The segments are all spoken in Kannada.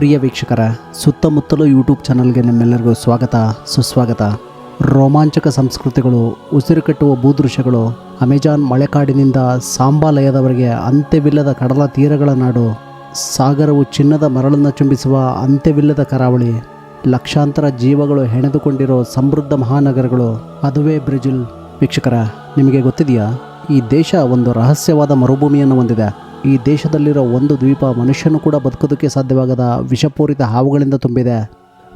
ಪ್ರಿಯ ವೀಕ್ಷಕರ, ಸುತ್ತಮುತ್ತಲು ಯೂಟ್ಯೂಬ್ ಚಾನಲ್ಗೆ ನಿಮ್ಮೆಲ್ಲರಿಗೂ ಸ್ವಾಗತ, ಸುಸ್ವಾಗತ. ರೋಮಾಂಚಕ ಸಂಸ್ಕೃತಿಗಳು, ಉಸಿರು ಕಟ್ಟುವ ಭೂದೃಶ್ಯಗಳು, ಅಮೆಜಾನ್ ಮಳೆಕಾಡಿನಿಂದ ಸಾಂಬಾಲಯದವರೆಗೆ ಅಂತ್ಯವಿಲ್ಲದ ಕಡಲ ತೀರಗಳ ನಾಡು, ಸಾಗರವು ಚಿನ್ನದ ಮರಳನ್ನು ಚುಂಬಿಸುವ ಅಂತ್ಯವಿಲ್ಲದ ಕರಾವಳಿ, ಲಕ್ಷಾಂತರ ಜೀವಗಳು ಹೆಣೆದುಕೊಂಡಿರೋ ಸಮೃದ್ಧ ಮಹಾನಗರಗಳು, ಅದುವೇ ಬ್ರೆಜಿಲ್. ವೀಕ್ಷಕರ, ನಿಮಗೆ ಗೊತ್ತಿದೆಯಾ? ಈ ದೇಶ ಒಂದು ರಹಸ್ಯವಾದ ಮರುಭೂಮಿಯನ್ನು ಹೊಂದಿದೆ. ಈ ದೇಶದಲ್ಲಿರೋ ಒಂದು ದ್ವೀಪ ಮನುಷ್ಯನು ಕೂಡ ಬದುಕೋದಕ್ಕೆ ಸಾಧ್ಯವಾಗದ ವಿಷಪೂರಿತ ಹಾವುಗಳಿಂದ ತುಂಬಿದೆ.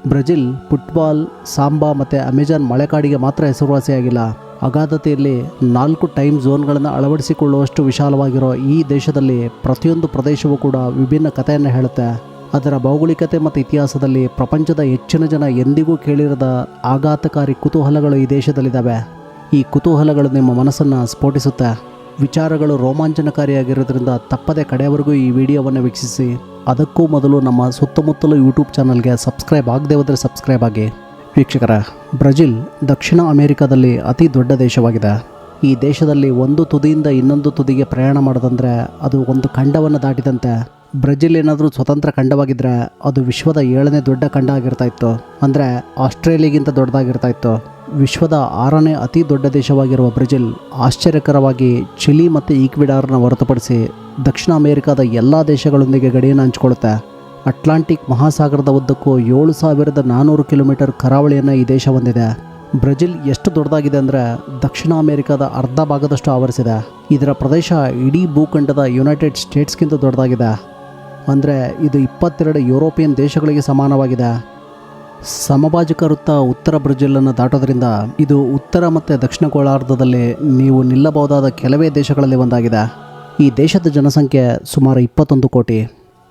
ಬ್ರೆಜಿಲ್ ಫುಟ್ಬಾಲ್, ಸಾಂಬಾ ಮತ್ತು ಅಮೆಜಾನ್ ಮಳೆಕಾಡಿಗೆ ಮಾತ್ರ ಹೆಸರುವಾಸಿಯಾಗಿಲ್ಲ. ಅಗಾಧತೆಯಲ್ಲಿ ನಾಲ್ಕು ಟೈಮ್ ಝೋನ್ಗಳನ್ನು ಅಳವಡಿಸಿಕೊಳ್ಳುವಷ್ಟು ವಿಶಾಲವಾಗಿರೋ ಈ ದೇಶದಲ್ಲಿ ಪ್ರತಿಯೊಂದು ಪ್ರದೇಶವೂ ಕೂಡ ವಿಭಿನ್ನ ಕಥೆಯನ್ನು ಹೇಳುತ್ತೆ. ಅದರ ಭೌಗೋಳಿಕತೆ ಮತ್ತು ಇತಿಹಾಸದಲ್ಲಿ ಪ್ರಪಂಚದ ಹೆಚ್ಚಿನ ಜನ ಎಂದಿಗೂ ಕೇಳಿರದ ಆಘಾತಕಾರಿ ಕುತೂಹಲಗಳು ಈ ದೇಶದಲ್ಲಿದ್ದಾವೆ. ಈ ಕುತೂಹಲಗಳು ನಿಮ್ಮ ಮನಸ್ಸನ್ನು ಸ್ಫೋಟಿಸುತ್ತೆ. ವಿಚಾರಗಳು ರೋಮಾಂಚನಕಾರಿಯಾಗಿರೋದ್ರಿಂದ ತಪ್ಪದೆ ಕಡೆಯವರೆಗೂ ಈ ವಿಡಿಯೋವನ್ನು ವೀಕ್ಷಿಸಿ. ಅದಕ್ಕೂ ಮೊದಲು ನಮ್ಮ ಸುತ್ತಮುತ್ತಲು ಯೂಟ್ಯೂಬ್ ಚಾನಲ್ಗೆ ಸಬ್ಸ್ಕ್ರೈಬ್ ಆಗದೆ ಹೋದರೆ ಸಬ್ಸ್ಕ್ರೈಬ್ ಆಗಿ. ವೀಕ್ಷಕರ, ಬ್ರೆಜಿಲ್, ದಕ್ಷಿಣ ಅಮೆರಿಕಾದಲ್ಲಿ ಅತಿ ದೊಡ್ಡ ದೇಶವಾಗಿದೆ. ಈ ದೇಶದಲ್ಲಿ ಒಂದು ತುದಿಯಿಂದ ಇನ್ನೊಂದು ತುದಿಗೆ ಪ್ರಯಾಣ ಮಾಡೋದಂದರೆ ಅದು ಒಂದು ಖಂಡವನ್ನು ದಾಟಿದಂತೆ. ಬ್ರೆಜಿಲ್ ಏನಾದರೂ ಸ್ವತಂತ್ರ ಖಂಡವಾಗಿದ್ದರೆ ಅದು ವಿಶ್ವದ ಏಳನೇ ದೊಡ್ಡ ಖಂಡ ಆಗಿರ್ತಾ ಇತ್ತು. ಅಂದರೆ ಆಸ್ಟ್ರೇಲಿಯಾಗಿಂತ ದೊಡ್ಡದಾಗಿರ್ತಾ ಇತ್ತು. ವಿಶ್ವದ ಆರನೇ ಅತಿ ದೊಡ್ಡ ದೇಶವಾಗಿರುವ ಬ್ರೆಜಿಲ್ ಆಶ್ಚರ್ಯಕರವಾಗಿ ಚಿಲಿ ಮತ್ತು ಈಕ್ವಿಡಾರ್ನ ಹೊರತುಪಡಿಸಿ ದಕ್ಷಿಣ ಅಮೆರಿಕಾದ ಎಲ್ಲ ದೇಶಗಳೊಂದಿಗೆ ಗಡಿಯನ್ನು ಹಂಚಿಕೊಳ್ಳುತ್ತೆ. ಅಟ್ಲಾಂಟಿಕ್ ಮಹಾಸಾಗರದ ಉದ್ದಕ್ಕೂ ಏಳು ಸಾವಿರದ ನಾನ್ನೂರು ಕಿಲೋಮೀಟರ್ ಕರಾವಳಿಯನ್ನು ಈ ದೇಶ ಹೊಂದಿದೆ. ಬ್ರೆಜಿಲ್ ಎಷ್ಟು ದೊಡ್ಡದಾಗಿದೆ ಅಂದರೆ ದಕ್ಷಿಣ ಅಮೆರಿಕದ ಅರ್ಧ ಭಾಗದಷ್ಟು ಆವರಿಸಿದೆ. ಇದರ ಪ್ರದೇಶ ಇಡೀ ಭೂಖಂಡದ ಯುನೈಟೆಡ್ ಸ್ಟೇಟ್ಸ್ಗಿಂತ ದೊಡ್ಡದಾಗಿದೆ. ಅಂದರೆ ಇದು ಇಪ್ಪತ್ತೆರಡು ಯುರೋಪಿಯನ್ ದೇಶಗಳಿಗೆ ಸಮಾನವಾಗಿದೆ. ಸಮಭಾಜಕ ವೃತ್ತ ಉತ್ತರ ಬ್ರೆಜಿಲನ್ನು ದಾಟೋದ್ರಿಂದ ಇದು ಉತ್ತರ ಮತ್ತು ದಕ್ಷಿಣ ಗೋಳಾರ್ಧದಲ್ಲಿ ನೀವು ನಿಲ್ಲಬಹುದಾದ ಕೆಲವೇ ದೇಶಗಳಲ್ಲಿ ಒಂದಾಗಿದೆ. ಈ ದೇಶದ ಜನಸಂಖ್ಯೆ ಸುಮಾರು ಇಪ್ಪತ್ತೊಂದು ಕೋಟಿ.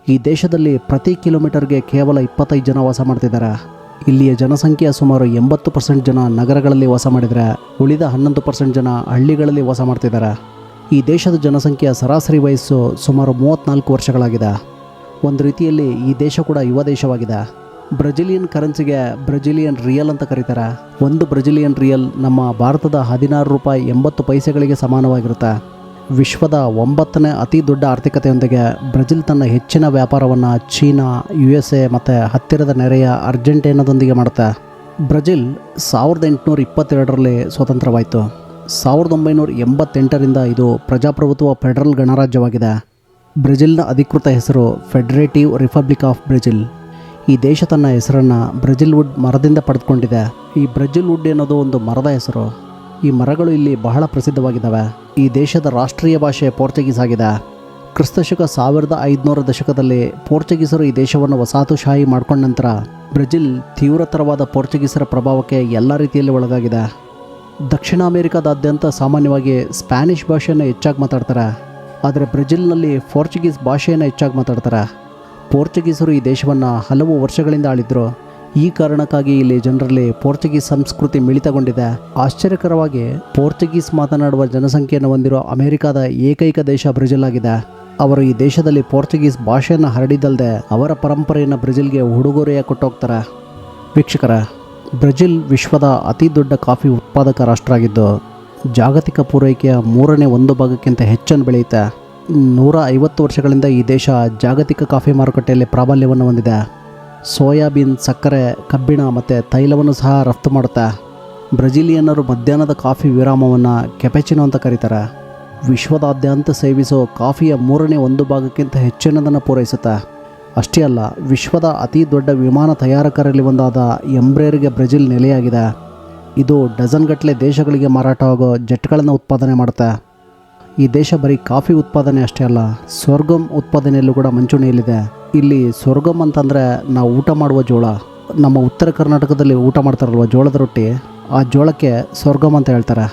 ಈ ದೇಶದಲ್ಲಿ ಪ್ರತಿ ಕಿಲೋಮೀಟರ್ಗೆ ಕೇವಲ ಇಪ್ಪತ್ತೈದು ಜನ ವಾಸ ಮಾಡ್ತಿದ್ದಾರೆ. ಇಲ್ಲಿಯ ಜನಸಂಖ್ಯೆ ಸುಮಾರು ಎಂಬತ್ತು ಪರ್ಸೆಂಟ್ ಜನ ನಗರಗಳಲ್ಲಿ ವಾಸ ಮಾಡಿದರೆ ಉಳಿದ ಹನ್ನೊಂದು ಪರ್ಸೆಂಟ್ ಜನ ಹಳ್ಳಿಗಳಲ್ಲಿ ವಾಸ ಮಾಡ್ತಿದ್ದಾರೆ. ಈ ದೇಶದ ಜನಸಂಖ್ಯೆಯ ಸರಾಸರಿ ವಯಸ್ಸು ಸುಮಾರು ಮೂವತ್ತ್ನಾಲ್ಕು ವರ್ಷಗಳಾಗಿದೆ. ಒಂದು ರೀತಿಯಲ್ಲಿ ಈ ದೇಶ ಕೂಡ ಯುವ ದೇಶವಾಗಿದೆ. ಬ್ರೆಜಿಲಿಯನ್ ಕರೆನ್ಸಿಗೆ ಬ್ರೆಜಿಲಿಯನ್ ರಿಯಲ್ ಅಂತ ಕರೀತಾರೆ. ಒಂದು ಬ್ರೆಜಿಲಿಯನ್ ರಿಯಲ್ ನಮ್ಮ ಭಾರತದ ಹದಿನಾರು ರೂಪಾಯಿ ಎಂಬತ್ತು ಪೈಸೆಗಳಿಗೆ ಸಮಾನವಾಗಿರುತ್ತೆ. ವಿಶ್ವದ ಒಂಬತ್ತನೇ ಅತಿ ದೊಡ್ಡ ಆರ್ಥಿಕತೆಯೊಂದಿಗೆ ಬ್ರೆಜಿಲ್ ತನ್ನ ಹೆಚ್ಚಿನ ವ್ಯಾಪಾರವನ್ನು ಚೀನಾ ಯು ಎಸ್ ಎ ಮತ್ತು ಹತ್ತಿರದ ನೆರೆಯ ಅರ್ಜೆಂಟೀನಾದೊಂದಿಗೆ ಮಾಡುತ್ತೆ. ಬ್ರೆಜಿಲ್ ಸಾವಿರದ ಎಂಟುನೂರ ಇಪ್ಪತ್ತೆರಡರಲ್ಲಿ ಸ್ವತಂತ್ರವಾಯಿತು. ಸಾವಿರದ ಒಂಬೈನೂರ ಎಂಬತ್ತೆಂಟರಿಂದ ಇದು ಪ್ರಜಾಪ್ರಭುತ್ವ ಫೆಡರಲ್ ಗಣರಾಜ್ಯವಾಗಿದೆ. ಬ್ರೆಜಿಲ್ನ ಅಧಿಕೃತ ಹೆಸರು ಫೆಡರೇಟಿವ್ ರಿಪಬ್ಲಿಕ್ ಆಫ್ ಬ್ರೆಜಿಲ್ ಈ ದೇಶ ತನ್ನ ಹೆಸರನ್ನು ಬ್ರೆಜಿಲ್ ವುಡ್ ಮರದಿಂದ ಪಡೆದುಕೊಂಡಿದೆ. ಈ ಬ್ರೆಜಿಲ್ ವುಡ್ ಅನ್ನೋದು ಒಂದು ಮರದ ಹೆಸರು. ಈ ಮರಗಳು ಇಲ್ಲಿ ಬಹಳ ಪ್ರಸಿದ್ಧವಾಗಿದ್ದಾವೆ ಈ ದೇಶದ ರಾಷ್ಟ್ರೀಯ ಭಾಷೆ ಪೋರ್ಚುಗೀಸ್ ಆಗಿದೆ. ಕ್ರಿಸ್ತಶಕ ಸಾವಿರದ ಐದುನೂರ ದಶಕದಲ್ಲಿ ಪೋರ್ಚುಗೀಸರು ಈ ದೇಶವನ್ನು ವಸಾಹತುಶಾಹಿ ಮಾಡ್ಕೊಂಡ ನಂತರ ಬ್ರೆಜಿಲ್ ತೀವ್ರತರವಾದ ಪೋರ್ಚುಗೀಸರ ಪ್ರಭಾವಕ್ಕೆ ಎಲ್ಲ ರೀತಿಯಲ್ಲಿ ಒಳಗಾಗಿದೆ. ದಕ್ಷಿಣ ಅಮೆರಿಕಾದಾದ್ಯಂತ ಸಾಮಾನ್ಯವಾಗಿ ಸ್ಪ್ಯಾನಿಷ್ ಭಾಷೆಯನ್ನು ಹೆಚ್ಚಾಗಿ ಮಾತಾಡ್ತಾರೆ. ಆದರೆ ಬ್ರೆಜಿಲ್ನಲ್ಲಿ ಪೋರ್ಚುಗೀಸ್ ಭಾಷೆಯನ್ನು ಹೆಚ್ಚಾಗಿ ಮಾತಾಡ್ತಾರೆ. ಪೋರ್ಚುಗೀಸರು ಈ ದೇಶವನ್ನು ಹಲವು ವರ್ಷಗಳಿಂದ ಆಳಿದ್ರು. ಈ ಕಾರಣಕ್ಕಾಗಿ ಇಲ್ಲಿ ಜನರಲ್ಲಿ ಪೋರ್ಚುಗೀಸ್ ಸಂಸ್ಕೃತಿ ಮಿಳಿತಗೊಂಡಿದೆ. ಆಶ್ಚರ್ಯಕರವಾಗಿ ಪೋರ್ಚುಗೀಸ್ ಮಾತನಾಡುವ ಜನಸಂಖ್ಯೆಯನ್ನು ಹೊಂದಿರುವ ಅಮೆರಿಕದ ಏಕೈಕ ದೇಶ ಬ್ರೆಜಿಲ್ ಆಗಿದೆ ಅವರು ಈ ದೇಶದಲ್ಲಿ ಪೋರ್ಚುಗೀಸ್ ಭಾಷೆಯನ್ನು ಹರಡಿದ್ದಲ್ಲದೆ ಅವರ ಪರಂಪರೆಯನ್ನು ಬ್ರೆಜಿಲ್ಗೆ ಉಡುಗೊರೆಯ ಕೊಟ್ಟೋಗ್ತಾರೆ. ವೀಕ್ಷಕರ, ಬ್ರೆಜಿಲ್ ವಿಶ್ವದ ಅತಿ ದೊಡ್ಡ ಕಾಫಿ ಉತ್ಪಾದಕ ರಾಷ್ಟ್ರ ಆಗಿದ್ದು ಜಾಗತಿಕ ಪೂರೈಕೆಯ ಮೂರನೇ ಒಂದು ಭಾಗಕ್ಕಿಂತ ಹೆಚ್ಚನ್ನು ಬೆಳೆಯುತ್ತೆ. ನೂರ ಐವತ್ತು ವರ್ಷಗಳಿಂದ ಈ ದೇಶ ಜಾಗತಿಕ ಕಾಫಿ ಮಾರುಕಟ್ಟೆಯಲ್ಲಿ ಪ್ರಾಬಲ್ಯವನ್ನು ಹೊಂದಿದೆ. ಸೋಯಾಬೀನ್, ಸಕ್ಕರೆ, ಕಬ್ಬಿಣ ಮತ್ತು ತೈಲವನ್ನು ಸಹ ರಫ್ತು ಮಾಡುತ್ತೆ. ಬ್ರೆಜಿಲಿಯನ್ನರು ಮಧ್ಯಾಹ್ನದ ಕಾಫಿ ವಿರಾಮವನ್ನು ಕೆಪೆಚಿನೋ ಅಂತ ಕರೀತಾರೆ. ವಿಶ್ವದಾದ್ಯಂತ ಸೇವಿಸೋ ಕಾಫಿಯ ಮೂರನೇ ಒಂದು ಭಾಗಕ್ಕಿಂತ ಹೆಚ್ಚಿನದನ್ನು ಪೂರೈಸುತ್ತೆ. ಅಷ್ಟೇ ಅಲ್ಲ, ವಿಶ್ವದ ಅತಿ ದೊಡ್ಡ ವಿಮಾನ ತಯಾರಕರಲ್ಲಿ ಒಂದಾದ ಎಂಬ್ರೇರಿಗೆ ಬ್ರೆಜಿಲ್ ನೆಲೆಯಾಗಿದೆ. ಇದು ಡಜನ್ಗಟ್ಟಲೆ ದೇಶಗಳಿಗೆ ಮಾರಾಟವಾಗೋ ಜೆಟ್ಗಳನ್ನು ಉತ್ಪಾದನೆ ಮಾಡುತ್ತೆ. ಈ ದೇಶ ಬರೀ ಕಾಫಿ ಉತ್ಪಾದನೆ ಅಷ್ಟೇ ಅಲ್ಲ, ಸ್ವರ್ಗಂ ಉತ್ಪಾದನೆಯಲ್ಲೂ ಕೂಡ ಮಂಚೂಣಿಯಲ್ಲಿದೆ. ಇಲ್ಲಿ ಸ್ವರ್ಗಂ ಅಂತಂದರೆ ನಾವು ಊಟ ಮಾಡುವ ಜೋಳ. ನಮ್ಮ ಉತ್ತರ ಕರ್ನಾಟಕದಲ್ಲಿ ಊಟ ಮಾಡ್ತಾರಲ್ವ ಜೋಳದ ರೊಟ್ಟಿ? ಆ ಜೋಳಕ್ಕೆ ಸ್ವರ್ಗಮ್ ಅಂತ ಹೇಳ್ತಾರೆ.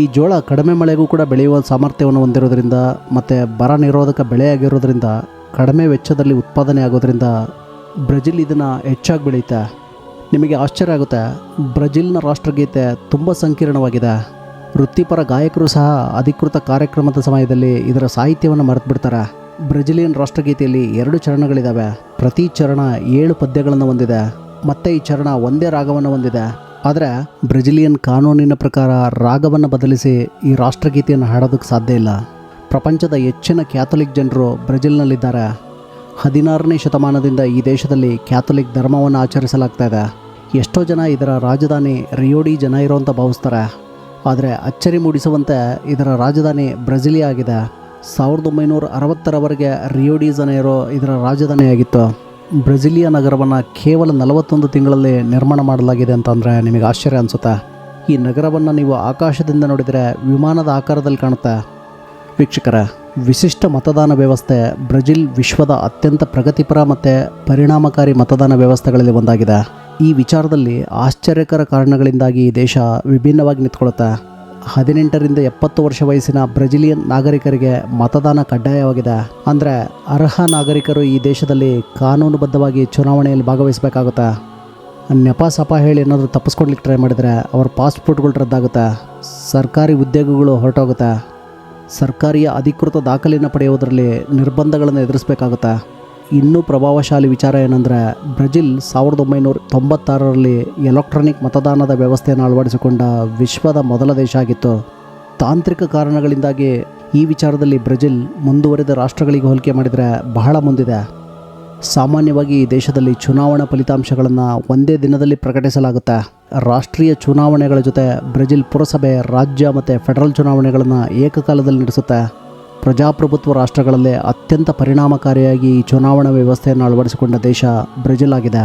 ಈ ಜೋಳ ಕಡಿಮೆ ಮಳೆಗೂ ಕೂಡ ಬೆಳೆಯುವ ಸಾಮರ್ಥ್ಯವನ್ನು ಹೊಂದಿರೋದ್ರಿಂದ ಮತ್ತು ಬರ ನಿರೋಧಕ ಬೆಳೆಯಾಗಿರೋದ್ರಿಂದ ಕಡಿಮೆ ವೆಚ್ಚದಲ್ಲಿ ಉತ್ಪಾದನೆ ಆಗೋದ್ರಿಂದ ಬ್ರೆಜಿಲ್ ಇದನ್ನು ಹೆಚ್ಚಾಗಿ ಬೆಳೆಯುತ್ತೆ. ನಿಮಗೆ ಆಶ್ಚರ್ಯ ಆಗುತ್ತೆ, ಬ್ರೆಜಿಲ್ನ ರಾಷ್ಟ್ರಗೀತೆ ತುಂಬ ಸಂಕೀರ್ಣವಾಗಿದೆ. ವೃತ್ತಿಪರ ಗಾಯಕರು ಸಹ ಅಧಿಕೃತ ಕಾರ್ಯಕ್ರಮದ ಸಮಯದಲ್ಲಿ ಇದರ ಸಾಹಿತ್ಯವನ್ನು ಮರೆತು ಬಿಡ್ತಾರೆ ಬ್ರೆಜಿಲಿಯನ್ ರಾಷ್ಟ್ರಗೀತೆಯಲ್ಲಿ ಎರಡು ಚರಣಗಳಿದ್ದಾವೆ ಪ್ರತಿ ಚರಣ ಏಳು ಪದ್ಯಗಳನ್ನು ಹೊಂದಿದೆ. ಮತ್ತೆ ಈ ಚರಣ ಒಂದೇ ರಾಗವನ್ನು ಹೊಂದಿದೆ. ಆದರೆ ಬ್ರೆಜಿಲಿಯನ್ ಕಾನೂನಿನ ಪ್ರಕಾರ ರಾಗವನ್ನು ಬದಲಿಸಿ ಈ ರಾಷ್ಟ್ರಗೀತೆಯನ್ನು ಹಾಡೋದಕ್ಕೆ ಸಾಧ್ಯ ಇಲ್ಲ. ಪ್ರಪಂಚದ ಹೆಚ್ಚಿನ ಕ್ಯಾಥೊಲಿಕ್ ಜನರು ಬ್ರೆಜಿಲ್ನಲ್ಲಿದ್ದಾರೆ. ಹದಿನಾರನೇ ಶತಮಾನದಿಂದ ಈ ದೇಶದಲ್ಲಿ ಕ್ಯಾಥೊಲಿಕ್ ಧರ್ಮವನ್ನು ಆಚರಿಸಲಾಗ್ತಾ ಇದೆ. ಎಷ್ಟೋ ಜನ ಇದರ ರಾಜಧಾನಿ ರಿಯೋಡಿ ಜನೈರೋ ಅಂತ ಭಾವಿಸ್ತಾರೆ. ಆದರೆ ಅಚ್ಚರಿ ಮೂಡಿಸುವಂತೆ ಇದರ ರಾಜಧಾನಿ ಬ್ರೆಜಿಲಿಯಾ ಆಗಿದೆ ಸಾವಿರದ ಒಂಬೈನೂರ ಅರವತ್ತರವರೆಗೆ ರಿಯೋಡಿ ಜನೈರೋ ಇದರ ರಾಜಧಾನಿಯಾಗಿತ್ತು. ಬ್ರೆಜಿಲಿಯಾ ನಗರವನ್ನು ಕೇವಲ ನಲವತ್ತೊಂದು ತಿಂಗಳಲ್ಲಿ ನಿರ್ಮಾಣ ಮಾಡಲಾಗಿದೆ ಅಂತಂದರೆ ನಿಮಗೆ ಆಶ್ಚರ್ಯ ಅನಿಸುತ್ತೆ? ಈ ನಗರವನ್ನು ನೀವು ಆಕಾಶದಿಂದ ನೋಡಿದರೆ ವಿಮಾನದ ಆಕಾರದಲ್ಲಿ ಕಾಣುತ್ತೆ. ವೀಕ್ಷಕರ, ವಿಶಿಷ್ಟ ಮತದಾನ ವ್ಯವಸ್ಥೆ ಬ್ರೆಜಿಲ್ ವಿಶ್ವದ ಅತ್ಯಂತ ಪ್ರಗತಿಪರ ಮತ್ತು ಪರಿಣಾಮಕಾರಿ ಮತದಾನ ವ್ಯವಸ್ಥೆಗಳಲ್ಲಿ ಒಂದಾಗಿದೆ. ಈ ವಿಚಾರದಲ್ಲಿ ಆಶ್ಚರ್ಯಕರ ಕಾರಣಗಳಿಂದಾಗಿ ಈ ದೇಶ ವಿಭಿನ್ನವಾಗಿ ನಿಂತ್ಕೊಳ್ಳುತ್ತೆ. ಹದಿನೆಂಟರಿಂದ ಎಪ್ಪತ್ತು ವರ್ಷ ವಯಸ್ಸಿನ ಬ್ರೆಜಿಲಿಯನ್ ನಾಗರಿಕರಿಗೆ ಮತದಾನ ಕಡ್ಡಾಯವಾಗಿದೆ. ಅಂದರೆ ಅರ್ಹ ನಾಗರಿಕರು ಈ ದೇಶದಲ್ಲಿ ಕಾನೂನುಬದ್ಧವಾಗಿ ಚುನಾವಣೆಯಲ್ಲಿ ಭಾಗವಹಿಸಬೇಕಾಗುತ್ತೆ. ನೆಪ ಸಪ ಹೇಳಿ ಏನಾದರೂ ತಪ್ಪಿಸ್ಕೊಡ್ಲಿಕ್ಕೆ ಟ್ರೈ ಮಾಡಿದರೆ ಅವ್ರ ಪಾಸ್ಪೋರ್ಟ್ಗಳು ರದ್ದಾಗುತ್ತೆ. ಸರ್ಕಾರಿ ಉದ್ಯೋಗಗಳು ಹೊರಟೋಗುತ್ತೆ. ಸರ್ಕಾರಿಯ ಅಧಿಕೃತ ದಾಖಲೆಯನ್ನು ಪಡೆಯುವುದರಲ್ಲಿ ನಿರ್ಬಂಧಗಳನ್ನು ಎದುರಿಸಬೇಕಾಗುತ್ತೆ. ಇನ್ನೂ ಪ್ರಭಾವಶಾಲಿ ವಿಚಾರ ಏನಂದರೆ ಬ್ರೆಜಿಲ್ ಸಾವಿರದ ಒಂಬೈನೂರ ತೊಂಬತ್ತಾರರಲ್ಲಿ ಎಲೆಕ್ಟ್ರಾನಿಕ್ ಮತದಾನದ ವ್ಯವಸ್ಥೆಯನ್ನು ಅಳವಡಿಸಿಕೊಂಡ ವಿಶ್ವದ ಮೊದಲ ದೇಶ ಆಗಿತ್ತು. ತಾಂತ್ರಿಕ ಕಾರಣಗಳಿಂದಾಗಿ ಈ ವಿಚಾರದಲ್ಲಿ ಬ್ರೆಜಿಲ್ ಮುಂದುವರಿದ ರಾಷ್ಟ್ರಗಳಿಗೆ ಹೋಲಿಕೆ ಮಾಡಿದರೆ ಬಹಳ ಮುಂದಿದೆ. ಸಾಮಾನ್ಯವಾಗಿ ಈ ದೇಶದಲ್ಲಿ ಚುನಾವಣಾ ಫಲಿತಾಂಶಗಳನ್ನು ಒಂದೇ ದಿನದಲ್ಲಿ ಪ್ರಕಟಿಸಲಾಗುತ್ತೆ. ರಾಷ್ಟ್ರೀಯ ಚುನಾವಣೆಗಳ ಜೊತೆ ಬ್ರೆಜಿಲ್ ಪುರಸಭೆ, ರಾಜ್ಯ ಮತ್ತು ಫೆಡರಲ್ ಚುನಾವಣೆಗಳನ್ನು ಏಕಕಾಲದಲ್ಲಿ ನಡೆಸುತ್ತೆ. ಪ್ರಜಾಪ್ರಭುತ್ವ ರಾಷ್ಟ್ರಗಳಲ್ಲೇ ಅತ್ಯಂತ ಪರಿಣಾಮಕಾರಿಯಾಗಿ ಚುನಾವಣಾ ವ್ಯವಸ್ಥೆಯನ್ನು ಅಳವಡಿಸಿಕೊಂಡ ದೇಶ ಬ್ರೆಜಿಲ್ ಆಗಿದೆ.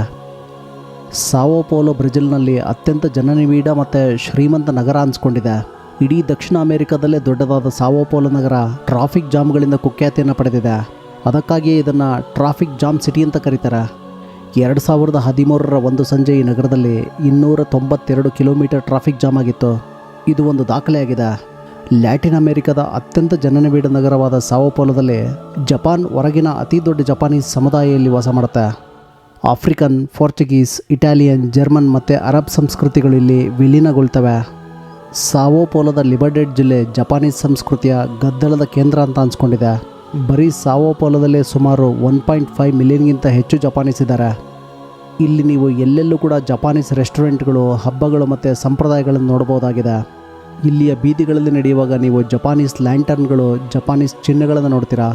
ಸಾವೋಪೋಲೋ ಬ್ರೆಜಿಲ್ನಲ್ಲಿ ಅತ್ಯಂತ ಜನನಿಬಿಡ ಮತ್ತು ಶ್ರೀಮಂತ ನಗರ ಅನಿಸ್ಕೊಂಡಿದೆ. ಇಡೀ ದಕ್ಷಿಣ ಅಮೆರಿಕದಲ್ಲೇ ದೊಡ್ಡದಾದ ಸಾವೋಪೋಲೊ ನಗರ ಟ್ರಾಫಿಕ್ ಜಾಮ್ಗಳಿಂದ ಕುಖ್ಯಾತಿಯನ್ನು ಪಡೆದಿದೆ. ಅದಕ್ಕಾಗಿಯೇ ಇದನ್ನು ಟ್ರಾಫಿಕ್ ಜಾಮ್ ಸಿಟಿ ಅಂತ ಕರೀತಾರೆ. ಎರಡು ಸಾವಿರದ ಹದಿಮೂರರ ಒಂದು ಸಂಜೆ ಈ ನಗರದಲ್ಲಿ ಇನ್ನೂರ ತೊಂಬತ್ತೆರಡು ಕಿಲೋಮೀಟರ್ ಟ್ರಾಫಿಕ್ ಜಾಮ್ ಆಗಿತ್ತು. ಇದು ಒಂದು ದಾಖಲೆಯಾಗಿದೆ. ಲ್ಯಾಟಿನ್ ಅಮೆರಿಕದ ಅತ್ಯಂತ ಜನನಿಬಿಡ ನಗರವಾದ ಸಾವೋಪೋಲದಲ್ಲಿ ಜಪಾನ್ ಹೊರಗಿನ ಅತಿ ದೊಡ್ಡ ಜಪಾನೀಸ್ ಸಮುದಾಯ ಇಲ್ಲಿ ವಾಸ ಮಾಡುತ್ತೆ. ಆಫ್ರಿಕನ್, ಪೋರ್ಚುಗೀಸ್, ಇಟಾಲಿಯನ್, ಜರ್ಮನ್ ಮತ್ತು ಅರಬ್ ಸಂಸ್ಕೃತಿಗಳು ಇಲ್ಲಿ ವಿಲೀನಗೊಳ್ತವೆ. ಸಾವೋಪೋಲದ ಲಿಬರ್ಡೆಡ್ ಜಿಲ್ಲೆ ಜಪಾನೀಸ್ ಸಂಸ್ಕೃತಿಯ ಗದ್ದಲದ ಕೇಂದ್ರ ಅಂತ ಅನ್ಸ್ಕೊಂಡಿದೆ. ಬರೀ ಸಾವೋಪೋಲದಲ್ಲೇ ಸುಮಾರು ಒನ್ ಪಾಯಿಂಟ್ ಫೈವ್ ಮಿಲಿಯನ್ಗಿಂತ ಹೆಚ್ಚು ಜಪಾನೀಸ್ ಇದ್ದಾರೆ. ಇಲ್ಲಿ ನೀವು ಎಲ್ಲೆಲ್ಲೂ ಕೂಡ ಜಪಾನೀಸ್ ರೆಸ್ಟೋರೆಂಟ್ಗಳು, ಹಬ್ಬಗಳು ಮತ್ತು ಸಂಪ್ರದಾಯಗಳನ್ನು ನೋಡ್ಬೋದಾಗಿದೆ. ಇಲ್ಲಿಯ ಬೀದಿಗಳಲ್ಲಿ ನಡೆಯುವಾಗ ನೀವು ಜಪಾನೀಸ್ ಲ್ಯಾಂಟರ್ನ್ಗಳು, ಜಪಾನೀಸ್ ಚಿಹ್ನೆಗಳನ್ನು ನೋಡ್ತೀರಾ?